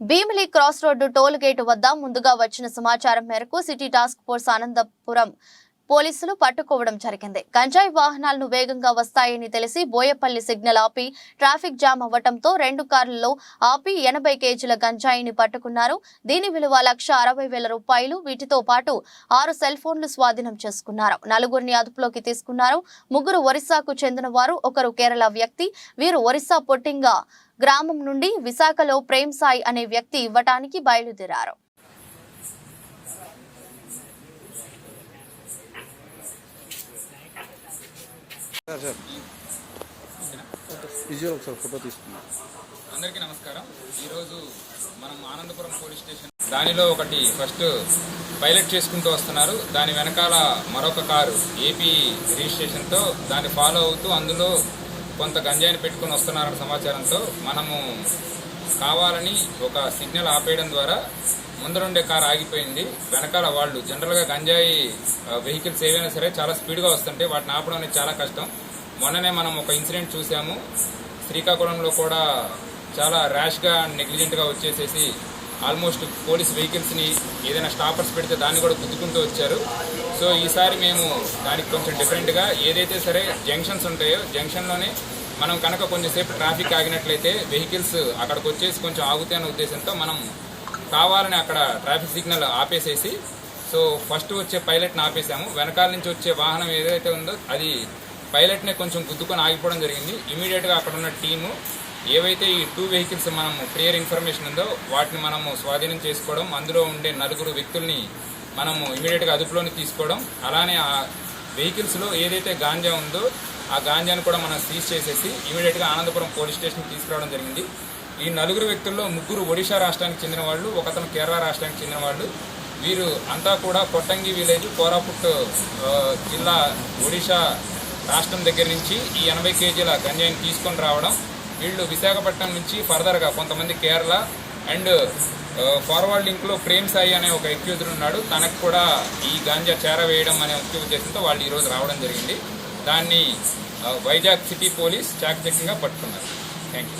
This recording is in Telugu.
Bheemili cross road toll gate వద్ద ముందుగా వచ్చిన సమాచారం మేరకు సిటీ టాస్క్ ఫోర్స్ ఆనందపురం పోలీసులు పట్టుకోవడం జరిగింది. గంజాయి వాహనాలను వేగంగా వస్తాయని తెలిసి బోయపల్లి సిగ్నల్ ఆపి ట్రాఫిక్ జామ్ అవ్వటంతో రెండు కార్లలో ఆపి ఎనభై కేజీల గంజాయిని పట్టుకున్నారు. దీని విలువ లక్ష అరవై వేల రూపాయలు. వీటితో పాటు ఆరు సెల్ ఫోన్లు స్వాధీనం చేసుకున్నారు. నలుగురిని అదుపులోకి తీసుకున్నారు. ముగ్గురు ఒరిస్సాకు చెందిన వారు ఒకరు కేరళ వ్యక్తి. వీరు ఒరిస్సా పొట్టింగ గ్రామం నుండి విశాఖలో ప్రేమ్ సాయి అనే వ్యక్తి ఇవ్వటానికి బయలుదేరారు. సార్ సార్ విజువల్ ఒకసారి ఫోటో తీసుకున్నాం అందరికీ నమస్కారం. ఈరోజు మనం ఆనందపురం పోలీస్ స్టేషన్ దానిలో ఒకటి ఫస్ట్ పైలట్ చేసుకుంటూ వస్తున్నారు. దాని వెనకాల మరొక కారు ఏపీ రిజిస్ట్రేషన్తో దాన్ని ఫాలో అవుతూ అందులో కొంత గంజాయిని పెట్టుకుని వస్తున్నారన్న సమాచారంతో మనము కావాలని ఒక సిగ్నల్ ఆపేయడం ద్వారా ముందరుండే కారు ఆగిపోయింది. వెనకాల వాళ్ళు జనరల్గా గంజాయి వెహికల్స్ ఏవైనా సరే చాలా స్పీడ్గా వస్తుంటే వాటిని ఆపడం అనేది చాలా కష్టం. మొన్ననే మనం ఒక ఇన్సిడెంట్ చూసాము. శ్రీకాకుళంలో కూడా చాలా ర్యాష్గా నెగ్లిజెంట్గా వచ్చేసేసి ఆల్మోస్ట్ పోలీస్ వెహికల్స్ని ఏదైనా స్టాపర్స్ పెడితే దాన్ని కూడా గుద్దుకుంటూ వచ్చారు. సో ఈసారి మేము దానికి కొంచెం డిఫరెంట్గా ఏదైతే సరే జంక్షన్స్ ఉంటాయో జంక్షన్లోనే మనం కనుక కొంచెంసేపు ట్రాఫిక్ ఆగినట్లయితే వెహికల్స్ అక్కడికి వచ్చేసి కొంచెం ఆగుతే అనే ఉద్దేశంతో మనం కావాలని అక్కడ ట్రాఫిక్ సిగ్నల్ ఆపేసేసి సో ఫస్ట్ వచ్చే పైలట్ని ఆపేసాము. వెనకాల నుంచి వచ్చే వాహనం ఏదైతే ఉందో అది పైలట్నే కొంచెం గుద్దుకొని ఆగిపోవడం జరిగింది. ఇమీడియట్గా అక్కడ ఉన్న టీము ఏవైతే ఈ టూ వెహికల్స్ మనము క్లియర్ ఇన్ఫర్మేషన్ ఉందో వాటిని మనము స్వాధీనం చేసుకోవడం అందులో ఉండే నలుగురు వ్యక్తుల్ని మనము ఇమీడియట్గా అదుపులోని తీసుకోవడం అలానే ఆ వెహికల్స్లో ఏదైతే గాంజా ఉందో ఆ గాంజాను కూడా మనం సీజ్ చేసేసి ఇమీడియట్గా ఆనందపురం పోలీస్ స్టేషన్కి తీసుకురావడం జరిగింది. ఈ నలుగురు వ్యక్తుల్లో ముగ్గురు ఒడిషా రాష్ట్రానికి చెందిన వాళ్ళు ఒకతను కేరళ రాష్ట్రానికి చెందిన వాళ్ళు. వీరు అంతా కూడా కొట్టంగి విలేజ్ కోరాపుట్ జిల్లా ఒడిశా రాష్ట్రం దగ్గర నుంచి ఈ ఎనభై కేజీల గంజాయిని తీసుకొని రావడం. వీళ్ళు విశాఖపట్నం నుంచి ఫర్దర్గా కొంతమంది కేరళ అండ్ ఫార్వర్డ్ లింక్లో ప్రేమ్ సాయి అనే ఒక ఎక్యూజర్ ఉన్నాడు. తనకు కూడా ఈ గాంజా చేరవేయడం అనే ముఖ్య చేసినతో వాళ్ళు ఈరోజు రావడం జరిగింది. దాన్ని ఆ, వైజాగ్ సిటీ పోలీస్ చాకచక్యంగా పట్టుకున్నారు. Thank you